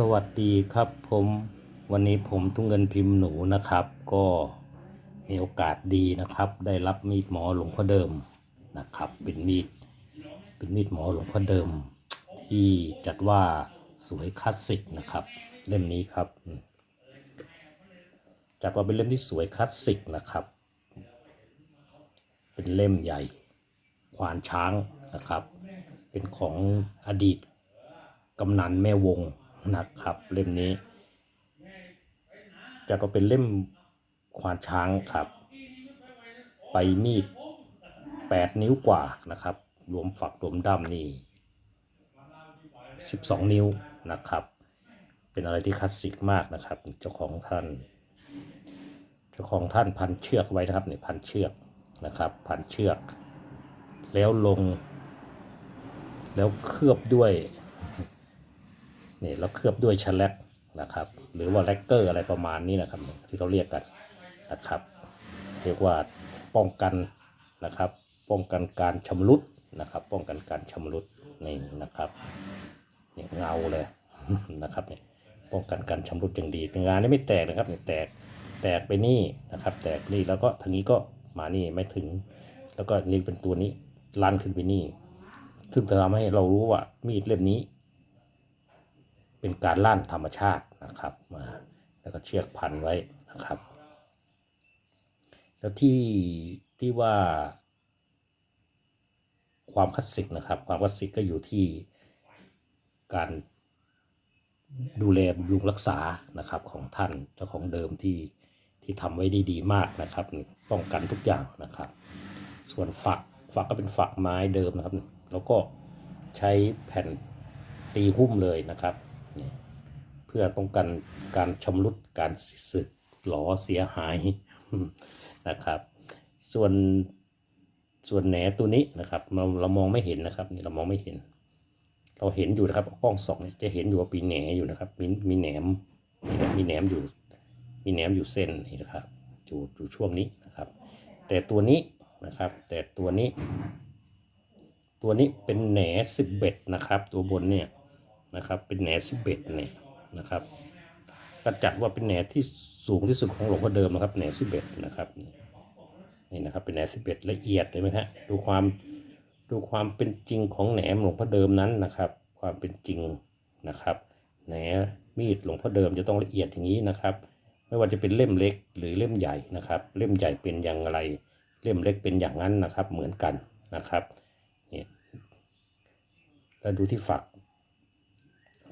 สวัสดีครับผมวันนี้ผมทุ่งเงินพิมพ์หนูนะครับ ก็มีโอกาสดีนะครับ ได้รับมีดหมอหลวงพ่อเดิมนะครับ เป็นมีดเป็นมีดหมอหลวงพ่อเดิม ที่จัดว่าสวยคลาสสิกนะครับ เล่มนี้ครับจัดว่าเป็นเล่มที่สวยคลาสสิกนะครับ เป็นเล่มใหญ่ควานช้างนะครับ เป็นของอดีตกำนันแม่วง นะครับเล่มนี้ จะก็เป็นเล่มควานช้างครับไปมีด 8 นิ้วกว่านะครับ รวมฝักรวมด้ามนี่12 นิ้วนะครับ เป็นอะไรที่คลาสสิกมากนะครับ เจ้าของท่าน เจ้าของท่านพันเชือกไว้นะครับเนี่ยพันเชือกนะครับ พันเชือก แล้วลง แล้วเคลือบด้วย นี่แล้วเคลือบด้วยชะแลกนะครับ หรือว่าแลกเกอร์อะไรประมาณนี้นะครับ ที่เขาเรียกกันนะครับ เรียกว่าป้องกันนะครับ ป้องกันการชำรุดนะครับ ป้องกันการชำรุดนี่นะครับเนี่ยเงาเลยนะครับเนี่ยป้องกันการชำรุดอย่างดีงานนี้ไม่แตกนะครับเนี่ยแตกแตกไปนี่นะครับ แตกนี่แล้วก็ทางนี้ก็มานี่ไม่ถึง แล้วก็นี่เป็นตัวนี้ลั่นขึ้นไปนี่ ซึ่งจะทำให้เรารู้ว่ามีดเล่มนี้ เป็นการล่านธรรมชาตินะครับมาแล้วก็เชือกพันไว้นะครับ แล้วที่ที่ว่า ความคลาสสิกนะครับ ความคลาสสิกก็อยู่ที่การดูแลบำรุงรักษานะครับของท่านเจ้าของเดิมที่ที่ทำไว้ได้ดีมากนะครับ ป้องกันทุกอย่างนะครับ ส่วนฝักฝักก็เป็นฝักไม้เดิมนะครับ แล้วก็ใช้แผ่นตีหุ้มเลยนะครับ พื่อป้องกันการชำรุดการสึกหลอเสียหายนะครับ ส่วนส่วนแหนตัวนี้นะครับเราเรามองไม่เห็นนะครับนี่เรามองไม่เห็น เราเห็นอยู่นะครับกล้องสองเนี่ยจะเห็นอยู่ว่าปีแหนอยู่นะครับ มีมีแหนมมีแหนมอยู่ มีแหนมอยู่เส้นนี่นะครับอยู่อยู่ช่วงนี้นะครับ แต่ตัวนี้นะครับ แต่ตัวนี้ ตัวนี้เป็นแหนสิบเบ็ดนะครับ ตัวบนเนี่ยนะครับ เป็นแหนสิบเบ็ดเนี่ย นะครับ ก็จัดว่าเป็นแหนที่สูงที่สุดของหลวงพ่อเดิมนะครับแหนสิบเบ็ดนะครับนี่นะครับเป็นแหนสิบเบ็ดละเอียดเลยไหมฮะดูความดูความเป็นจริงของแหนหลวงพ่อเดิมนั้นนะครับ ความเป็นจริงนะครับแหนมีดหลวงพ่อเดิมจะต้องละเอียดอย่างนี้นะครับ ไม่ว่าจะเป็นเล่มเล็กหรือเล่มใหญ่นะครับ เล่มใหญ่เป็นอย่างไร เล่มเล็กเป็นอย่างนั้นนะครับ เหมือนกันนะครับเนี่ยแล้วดูที่ฝัก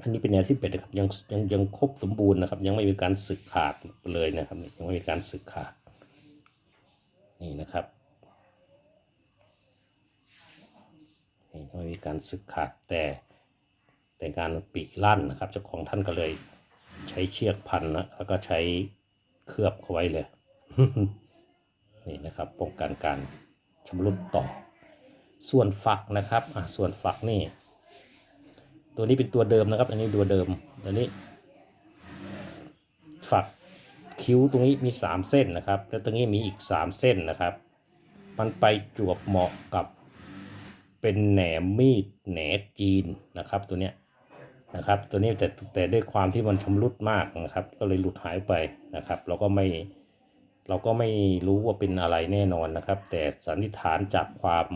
อันนี้เป็นแนวที่เป็ดนะครับยังยังยังครบสมบูรณ์นะครับ ยังไม่มีการสึกขาดเลยนะครับ ยังไม่มีการสึกขาดนี่นะครับนี่ยังไม่มีการสึกขาดแต่แต่การปีลั่นนะครับเจ้าของท่านก็เลย ใช้เชือกพันนะแล้วก็ใช้เคลือบเขาไว้เลยนี่นะครับป้องกันการชำรุดต่อ ส่วนฝักนะครับอะส่วนฝักนี่ ตัวนี้เป็นตัวเดิมนะครับ อันนี้ตัวเดิมอันนี้ ฝักคิ้วตรงนี้มี 3 เส้นนะครับ แล้วตรงนี้มีอีก 3 เส้นนะครับ มันไปจวบเหมาะกับเป็นแหนมมีดแหนจีนนะครับ ตัวเนี้ยนะครับ ตัวนี้แต่แต่ด้วยความที่มันชำรุดมากนะครับ ก็เลยหลุดหายไปนะครับ เราก็ไม่เราก็ไม่รู้ว่าเป็นอะไรแน่นอนนะครับ แต่สันนิษฐานจากความ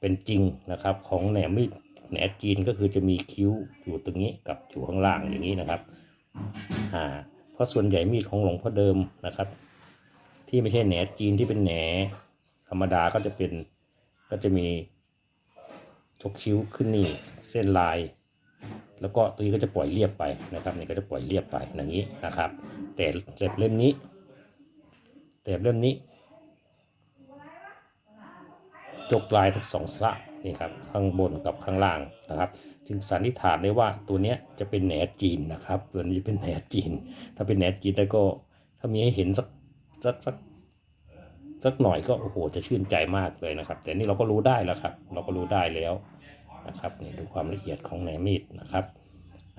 เป็นจริงนะครับของแหนมมีด แหนจีนก็คือจะมีคิ้วอยู่ตรงนี้กับอยู่ข้างล่างอย่างนี้นะครับอ่าเพราะส่วนใหญ่มีดของหลวงพ่อเดิมนะครับ ที่ไม่ใช่แหนจีนที่เป็นแหนธรรมดาก็จะเป็นก็จะมีทกคิ้วขึ้นนี่เส้นลาย แล้วก็ตัวนี้ก็จะปล่อยเรียบไปนะครับนี่ก็จะปล่อยเรียบไปอย่างนี้นะครับ แต่แต่เล่มนี้ แต่เล่มนี้จกลายทั้งสองสะ นี่ครับข้างบนกับข้างล่างนะครับ จึงสันนิษฐานได้ว่าตัวเนี้ยจะเป็นแหนจีนนะครับตัวนี้เป็นแหนจีน ถ้าเป็นแหนจีนแล้วก็ถ้ามีให้เห็นสักสักสักสักหน่อยก็โอ้โหจะชื่นใจมากเลยนะครับ แต่นี่เราก็รู้ได้แล้วครับ เราก็รู้ได้แล้วนะครับนี่ดูความละเอียดของแหนมีดนะครับ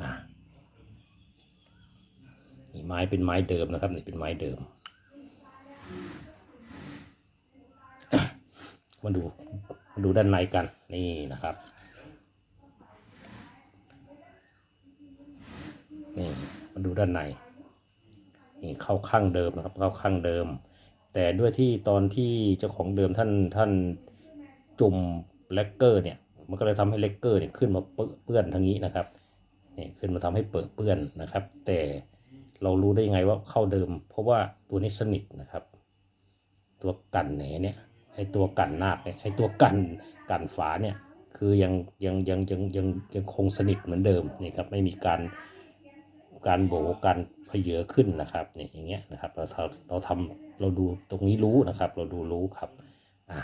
อ่านี่ไม้เป็นไม้เดิมนะครับนี่เป็นไม้เดิมมาดู ดูด้านในกันนี่นะครับนี่มาดูด้านในนี่เข้าข้างเดิมนะครับเข้าข้างเดิม แต่ด้วยที่ตอนที่เจ้าของเดิมท่านท่านจุ่มเลกเกอร์เนี่ยมันก็เลยทำให้เลกเกอร์เนี่ยขึ้นมาเปื้อนทางนี้นะครับนี่ขึ้นมาทำให้เปิดเปื้อนนะครับ แต่เรารู้ได้ยังไงว่าเข้าเดิม เพราะว่าตัวนี้สนิทนะครับ ตัวกันแหนเนี่ย ไอตัวกันนาคเนี่ยไอตัวกันกันฝาเนี่ยคือยังยังยังยังยังยังคงสนิทเหมือนเดิมนี่ครับไม่มีการการโบการเพเยอขึ้นนะครับเนี่ยอย่างเงี้ยนะครับเราเราเราทำเราดูตรงนี้รู้นะครับ เราดูรู้ครับอะ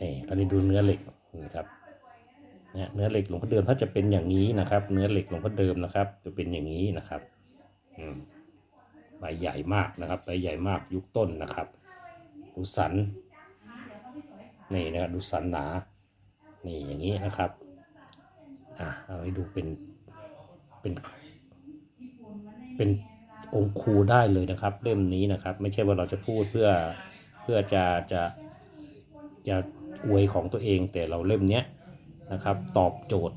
นี่ก็ได้ดูเนื้อเหล็กนะครับเนี่ยเนื้อเหล็กหลวงพ่อเดิมถ้าจะเป็นอย่างนี้นะครับ เนื้อเหล็กหลวงพ่อเดิมนะครับ จะเป็นอย่างนี้นะครับอืมใบใหญ่มากนะครับใบใหญ่มากยุคต้นนะครับ ดูสัน นี่นะครับดูสันหนา นี่อย่างนี้นะครับ อะเอาให้ดูเป็นเป็น เป็นองคูได้เลยนะครับ เล่มนี้นะครับ ไม่ใช่ว่าเราจะพูดเพื่อเพื่อจะจะจะอวยของตัวเองแต่เราเล่มเนี้ยนะครับ ตอบโจทย์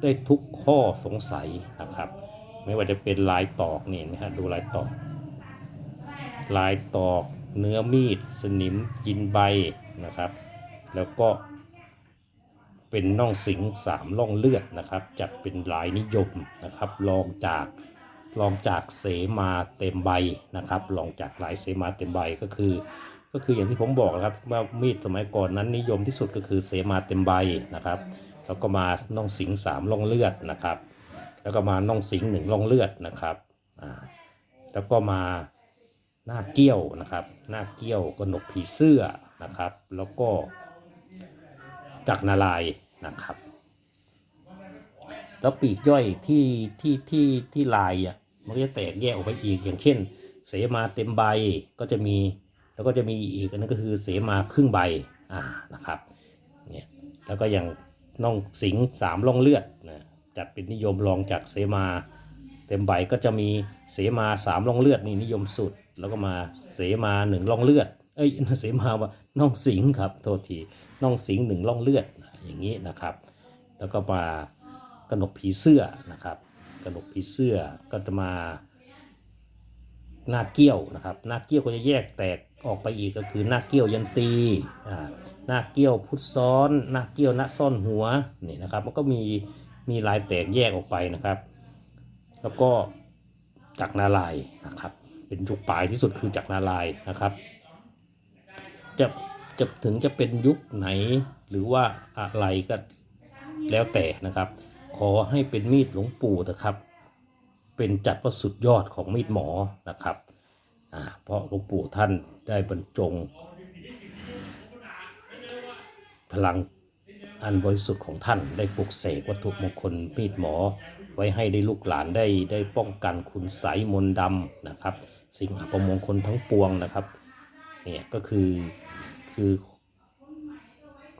ได้ทุกข้อสงสัยนะครับ ไม่ว่าจะเป็นลายตอกนี่นไหมฮะดูลายตอก ลายตอก เนื้อมีด สนิมกินใบนะครับ แล้วก็เป็นน่องสิงสามล่องเลือดนะครับ จัดเป็นลายนิยมนะครับลองจากลองจากเสมาเต็มใบนะครับลองจากลายเสมาเต็มใบก็คือ ก็คืออย่างที่ผมบอกนะครับว่ามีดสมัยก่อนนั้นนิยมที่สุดก็คือเสมาเต็มใบนะครับแล้วก็มาน่องสิงสามล่องเลือดนะครับ แล้วก็มาน่องสิงหนึ่งล่องเลือดนะครับแล้วก็มา หน้าเกี้ยวนะครับ หน้าเกี้ยวกระหนกผีเสื้อนะครับ แล้วก็จักรนาลายนะครับ แล้วปีกย่อยที่ที่ที่ที่ลายอะมันก็จะแตกแยกออกไปอีกอย่างเช่น เสมาเต็มใบก็จะมีแล้วก็จะมีอีกอันนั้นก็คือเสมาครึ่งใบอ่านะครับเนี่ยแล้วก็อย่างน่องสิงสามล่องเลือดนะจัดเป็นนิยมรองจากเสมา เต็มใบก็จะมีเสมาสามร่องเลือดนี่นิยมสุด แล้วก็มาเสมาหนึ่งร่องเลือด เอ้ยเสมาว่าน่องสิงครับโทษทีน่องสิงหนึ่งร่องเลือดอย่างนี้นะครับ แล้วก็มากระหนกผีเสื้อนะครับกระหนกผีเสื้อก็จะมาหน้าเกี้ยวนะครับหน้าเกี้ยวก็จะแยกแตกออกไปอีกก็คือหน้าเกี้ยวยันตีหน้าเกี้ยวพุทธซ้อน หน้าเกี้ยวณซ่อนหัวนี่นะครับมันก็มีมีลายแตกแยกออกไปนะครับ แล้วก็จักนาลายนะครับ เป็นยุคปลายที่สุดคือจักนาลายนะครับ จะจะถึงจะเป็นยุคไหนหรือว่าอะไรก็แล้วแต่นะครับ ขอให้เป็นมีดหลวงปู่นะครับ เป็นจัดว่าสุดยอดของมีดหมอนะครับอ่าเพราะหลวงปู่ท่านได้บรรจง พลัง อันบริสุทธิ์ของท่านได้ปลุกเสกวัตถุมงคลมีดหมอ ไว้ให้ได้ลูกหลานได้ได้ป้องกันคุณไสยมนต์ดำนะครับ สิ่งอัปมงคลทั้งปวงนะครับเนี่ยก็คือคือ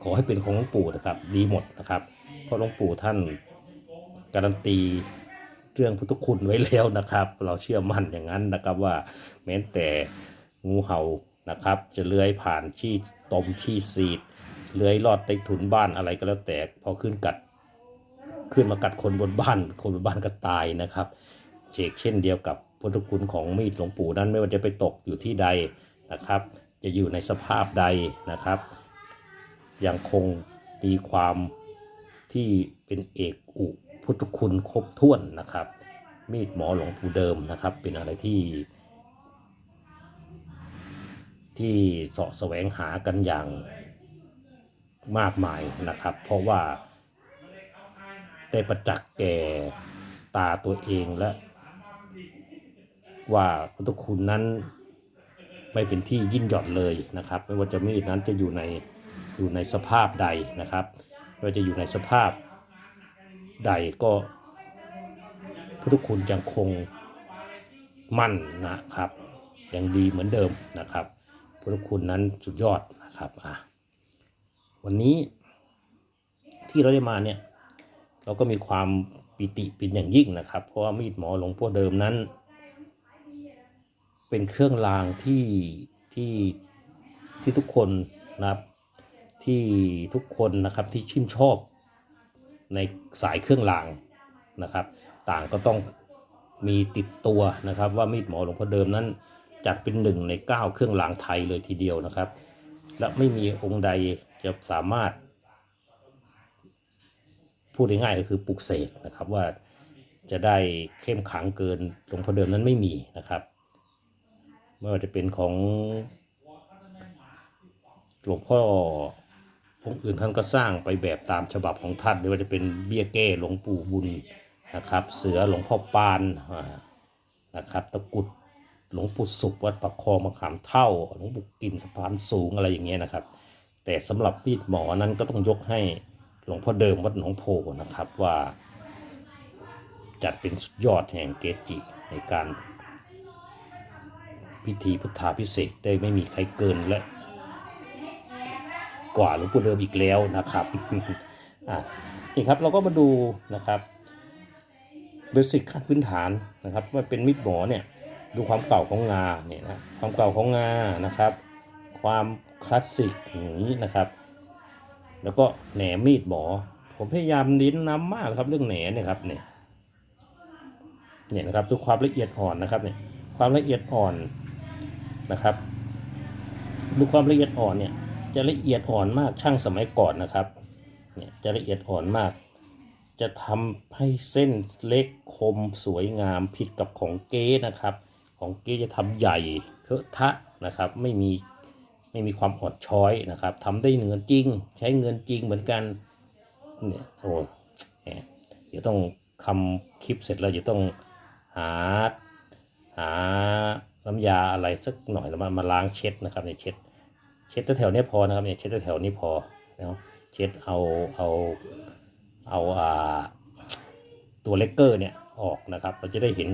ขอให้เป็นของหลวงปู่นะครับ ดีหมดนะครับ เพราะหลวงปู่ท่านการันตีเรื่องพุทธคุณไว้แล้วนะครับ เราเชื่อมั่นอย่างนั้นนะครับว่าแม้แต่งูเห่านะครับ จะเลื้อยผ่านขี้ตมขี้ซีด เลื้อยลอดใต้ถุนบ้านอะไรก็แล้วแต่พอขึ้นกัดขึ้นมากัดคนบนบ้าน คนบนบ้านก็ตายนะครับเชกเช่นเดียวกับพุทธคุณของมีดหลวงปู่นั้นไม่ว่าจะไปตกอยู่ที่ใดนะครับ จะอยู่ในสภาพใดนะครับ ยังคงมีความที่เป็นเอกอุพุทธคุณครบถ้วนนะครับ มีดหมอหลวงปู่เดิมนะครับ เป็นอะไรที่ ที่เสาะแสวงหากันอย่าง มากมายนะครับ เพราะว่าได้ประจักษ์แก่ตาตัวเองและว่าพุทธคุณนั้นไม่เป็นที่ยิ่งหย่อนเลยนะครับ ไม่ว่าจะมีดนั้นจะอยู่ในอยู่ในสภาพใดนะครับไม่ว่าจะอยู่ในสภาพใดก็พุทธคุณยังคงมั่นนะครับยังดีเหมือนเดิมนะครับพุทธคุณนั้นสุดยอดนะครับอะ วันนี้ที่เราได้มาเนี่ย เราก็มีความปิติเป็นอย่างยิ่งนะครับ เพราะว่ามีดหมอหลวงพ่อเดิมนั้น เป็นเครื่องรางที่ที่ที่ทุกคนนะครับ ที่ทุกคนนะครับที่ชื่นชอบในสายเครื่องรางนะครับ ต่างก็ต้องมีติดตัวนะครับ ว่ามีดหมอหลวงพ่อเดิมนั้นจัดเป็นหนึ่งในเก้าเครื่องรางไทยเลยทีเดียวนะครับ และไม่มีองค์ใดจะสามารถ พูดง่ายๆก็คือปลุกเสกนะครับว่าจะได้เข้มขังเกินหลวงพ่อเดิมนั้นไม่มีนะครับ ไม่ว่าจะเป็นของหลวงพ่อองค์อื่นท่านก็สร้างไปแบบตามฉบับของท่านไม่ว่าจะเป็นเบี้ยแก้หลวงปู่บุญนะครับ เสือหลวงพ่อปานนะครับ ตะกุด หลวงปู่สุขวัดปักคลองมะขามเท่า หลวงปู่กินสะพานสูงอะไรอย่างเงี้ยนะครับ แต่สำหรับมีดหมอนั้นก็ต้องยกให้หลวงพ่อเดิมวัดหนองโพนะครับว่า จัดเป็นสุดยอดแห่งเกจิในการพิธีพุทธาพิเศษได้ไม่มีใครเกินและกว่าหลวงปู่เดิมอีกแล้วนะครับอะนี่ครับเราก็มาดูนะครับเบสิกขั้นพื้นฐานนะครับว่าเป็นมีดหมอเนี่ย ดูความเก่าของงาเนี่ยนะความเก่าของงานะครับ ความคลาสสิกอย่างนี้นะครับ แล้วก็แหนมีดหมอ ผมพยายามเน้นน้ำมากนะครับเรื่องแหนเนี่ยครับเนี่ยเนี่ยนะครับดูความละเอียดอ่อนนะครับเนี่ยความละเอียดอ่อนนะครับดูความละเอียดอ่อนเนี่ยจะละเอียดอ่อนมากช่างสมัยก่อนนะครับเนี่ยจะละเอียดอ่อนมาก จะทำให้เส้นเล็กคมสวยงามผิดกับของเก๊นะครับ ของเก๊จะทำใหญ่เทอะทะนะครับไม่มีไม่มีความอ่อนช้อยนะครับทำได้เงินจริง ใช้เงินจริงเหมือนกันเนี่ยโอ้แหเดี๋ยวต้องทำคลิปเสร็จแล้วเดี๋ยวต้องหาหาน้ำยาอะไรสักหน่อยแล้วมามาล้างเช็ดนะครับเนี่ยเช็ดเช็ดแถวๆเนี้ยพอนะครับเนี่ยเช็ดแถวนี้พอเนาะเช็ดเอาเอาเอาอ่าตัวเลกเกอร์เนี่ยออกนะครับเราจะได้เห็น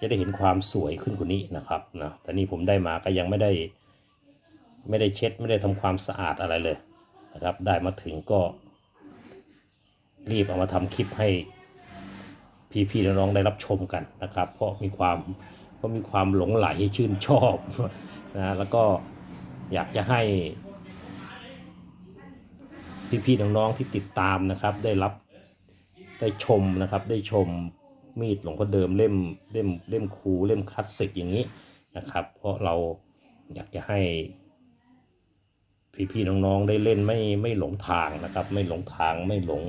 จะได้เห็นความสวยขึ้นกว่านี้นะครับนะแต่นี่ผมได้มาก็ยังไม่ได้ไม่ได้เช็ดไม่ได้ทำความสะอาดอะไรเลยนะครับ ได้มาถึงก็ รีบเอามาทำคลิปให้พี่ๆน้องๆได้รับชมกันนะครับ เพราะมีความเพราะมีความหลงไหลชื่นชอบนะแล้วก็อยากจะให้พี่ๆน้องๆที่ติดตามนะครับ ได้รับได้ชมนะครับได้ชม มีดหลวงพ่อเดิมเล่มเล่มเล่มคูเล่มคลาสสิกอย่างนี้นะครับ เพราะเราอยากจะให้ พี่ๆน้องๆได้เล่นไม่ไม่หลงทางนะครับ ไม่หลงทางไม่หลง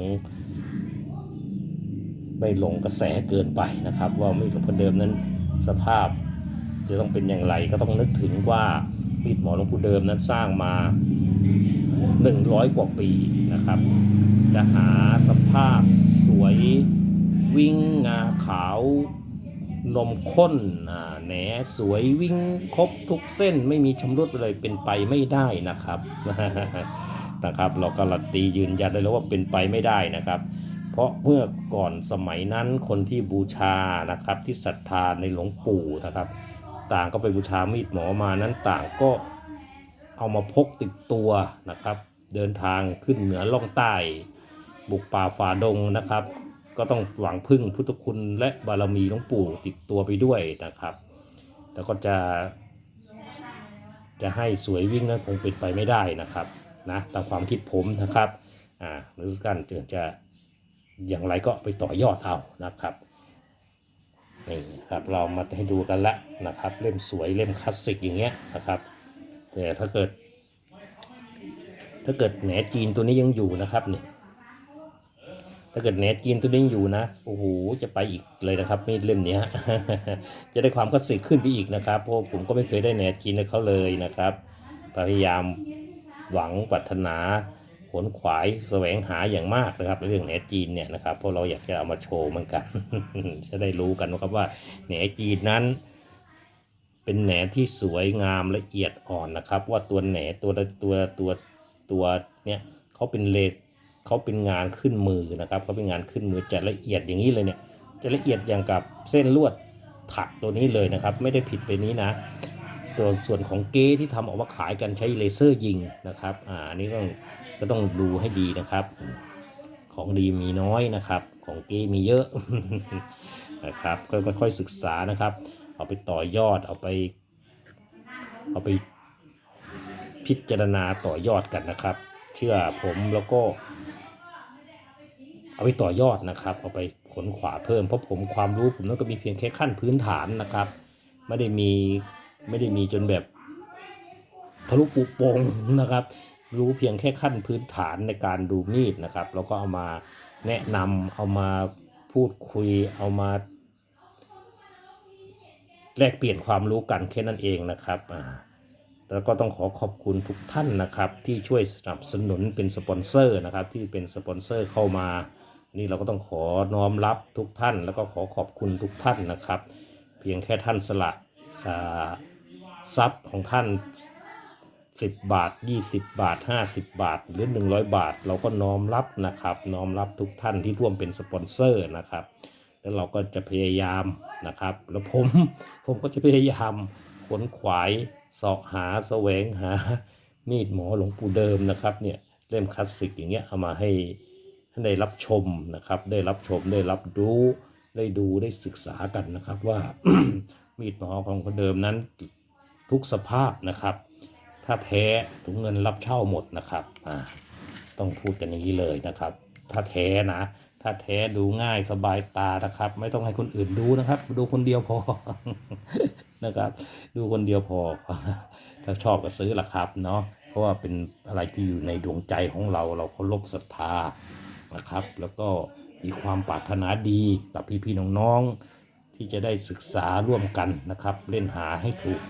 ไม่หลงกระแสเกินไปนะครับ ว่ามีดหลวงพ่อเดิมนั้นสภาพจะต้องเป็นอย่างไรก็ต้องนึกถึงว่ามีดหมอหลวงปู่เดิมนั้นสร้างมา 100 กว่าปีนะครับ จะหาสภาพสวยวิ่ง งาขาวนมข้นแหนสวยวิ่งครบทุกเส้นไม่มีชำรุดเลยเป็นไปไม่ได้นะครับนะครับ เราการันตียืนยันได้แล้วว่าเป็นไปไม่ได้นะครับ เพราะเมื่อก่อนสมัยนั้นคนที่บูชานะครับที่ศรัทธาในหลวงปู่นะครับ ต่างก็ไปบูชามีดหมอมานั้นต่างก็เอามาพกติดตัวนะครับ เดินทางขึ้นเหนือล่องใต้ บุกป่าฝ่าดงนะครับ ก็ต้องหวังพึ่งพุทธคุณและบารมีหลวงปู่ติดตัวไปด้วยนะครับ แต่ก็จะ จะให้สวยวิ่งนั้นคงเป็นไปไม่ได้นะครับนะตามความคิดผมนะครับอ่าหรือการจะจะอย่างไรก็ไปต่อยอดเอานะครับนี่ครับเรามาให้ดูกันละนะครับ เล่มสวยเล่มคลาสสิกอย่างเงี้ยนะครับแต่ถ้าเกิด ถ้าเกิดแหนจีนตัวนี้ยังอยู่นะครับเนี่ย ถ้าเกิดแหนจีนตัวนี้ยังอยู่นะ โอ้โห จะไปอีกเลยนะครับมีดเล่มนี้จะได้ความคลาสสิกขึ้นไปอีกนะครับ เพราะผมก็ไม่เคยได้แหนจีนเขาเลยนะครับ พยายามหวังปรารถนาผลขวายแสวงหาอย่างมากนะครับในเรื่องแหนจีนเนี่ยนะครับเพราะเราอยากจะเอามาโชว์เหมือนกัน จะได้รู้กันนะครับว่าแหนจีนนั้น เป็นแหนที่สวยงามละเอียดอ่อนนะครับ ว่าตัวแหนตัวตัวตัวตัวเนี่ยเขาเป็นเลส เขาเป็นงานขึ้นมือนะครับเขาเป็นงานขึ้นมือจะละเอียดอย่างนี้เลยเนี่ยจะละเอียดอย่างกับเส้นลวดถักตัวนี้เลยนะครับ ไม่ได้ผิดไปนี้นะ ตัวส่วนของเก้ที่ทำออกมาขายกันใช้เลเซอร์ยิงนะครับอ่านนี้ต้องก็ต้องดูให้ดีนะครับ ของดีมีน้อยนะครับ ของเก้มีเยอะนะครับก็ค่อยๆศึกษานะครับ เอาไปต่อยอดเอาไปเอาไปพิจารณาต่อยอดกันนะครับ เชื่อผมแล้วก็ เอาไปต่อยอดนะครับ เอาไปขนขวาเพิ่มเพราะผมความรู้ผมนั่นก็มีเพียงแค่ขั้นพื้นฐานนะครับ ไม่ได้มีไม่ได้มีจนแบบทะลุปุโปงนะครับ รู้เพียงแค่ขั้นพื้นฐานในการดูมีดนะครับแล้วก็เอามาแนะนำเอามาพูดคุยเอามา แลกเปลี่ยนความรู้กันแค่นั้นเองนะครับอ่าแล้วก็ต้องขอขอบคุณทุกท่านนะครับ ที่ช่วยสนับสนุนเป็นสปอนเซอร์นะครับ ที่เป็นสปอนเซอร์เข้ามา นี่เราก็ต้องขอน้อมรับทุกท่าน แล้วก็ขอขอบคุณทุกท่านนะครับ เพียงแค่ท่านสละทรัพย์ของท่าน 10 บาท 20 บาท 50 บาท หรือ 100 บาท เราก็น้อมรับนะครับ น้อมรับทุกท่านที่ร่วมเป็นสปอนเซอร์นะครับ แล้วเราก็จะพยายามนะครับ แล้วผมผมก็จะพยายามขนขวายเสาะหาแสวงหามีดหมอหลวงปู่เดิมนะครับเนี่ยเล่มคลาสสิกอย่างเงี้ยเอามาให้ ได้รับชมนะครับ ได้รับชมได้รับรู้ได้ดูได้ศึกษากันนะครับว่ามีดหมอของคนเดิมนั้นทุกสภาพนะครับ ถ้าแท้ถุงเงินรับเช่าหมดนะครับอ่าต้องพูดกันอย่างนี้เลยนะครับ ถ้าแท้นะ ถ้าแท้ดูง่ายสบายตานะครับ ไม่ต้องให้คนอื่นดูนะครับ ดูคนเดียวพอนะครับ ดูคนเดียวพอ ถ้าชอบก็ซื้อละครับเนาะเพราะว่าเป็นอะไรที่อยู่ในดวงใจของเราเราเคารพศรัทธา นะครับ แล้วก็มีความปรารถนาดีกับพี่ๆน้องๆที่จะได้ศึกษาร่วมกันนะครับ เล่นหาให้ถูก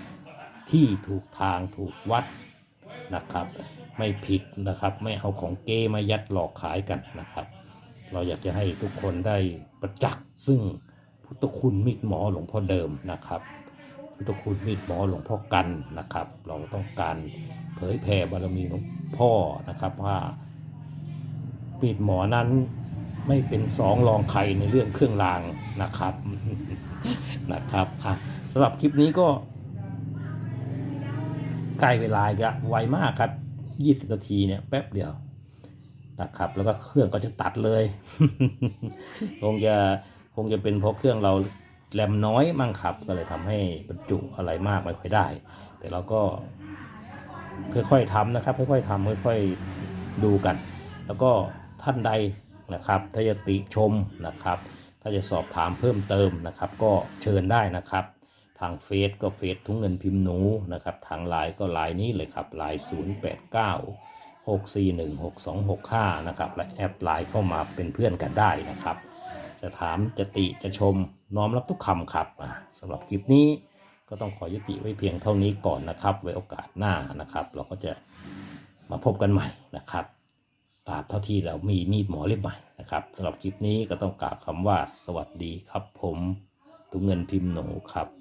ที่ถูกทางถูกวัดนะครับ ไม่ผิดนะครับ ไม่เอาของเก้มายัดหลอกขายกันนะครับ เราอยากจะให้ทุกคนได้ประจักษ์ซึ่งพุทธคุณมีดหมอหลวงพ่อเดิมนะครับ พุทธคุณมีดหมอหลวงพ่อกันนะครับ เราต้องการเผยแผ่บารมีหลวงพ่อนะครับว่า มีดหมอนั้นไม่เป็นสองรองใครในเรื่องเครื่องรางนะครับนะครับอะสำหรับคลิปนี้ก็ใกล้เวลากแล้วไวมากครับ20นาทีเนี่ยแป๊บเดียวนะครับ แล้วก็เครื่องก็จะตัดเลย คงจะคงจะเป็นเพราะเครื่องเราแรมน้อยมั่งครับ ก็เลยทำให้บรรจุอะไรมากไม่ค่อยได้ แต่เราก็ค่อยๆทำนะครับ ค่อยๆทำค่อยๆดูกัน แล้วก็ ท่านใดนะครับ ถ้าจะติชมนะครับ ถ้าจะสอบถามเพิ่มเติมนะครับ ก็เชิญได้นะครับ ทางเฟซก็เฟซทุ่งเงินพิมพ์หนูนะครับ ทางไลน์ก็ไลน์นี้เลยครับไลน์0 8 9 6 4 1 6 2 6 5นะครับ และแอปไลน์เข้ามาเป็นเพื่อนกันได้นะครับ จะถามจะติจะชมน้อมรับทุกคำครับสำหรับคลิปนี้ก็ต้องขอยุติไว้เพียงเท่านี้ก่อนนะครับ ไว้โอกาสหน้านะครับ เราก็จะมาพบกันใหม่นะครับ ตราบเท่าที่เรามีมีดหมอเล่มใหม่นะครับสำหรับคลิปนี้ก็ต้องกล่าวคำว่าสวัสดีครับผมตุงเงินพิมพ์หนูครับ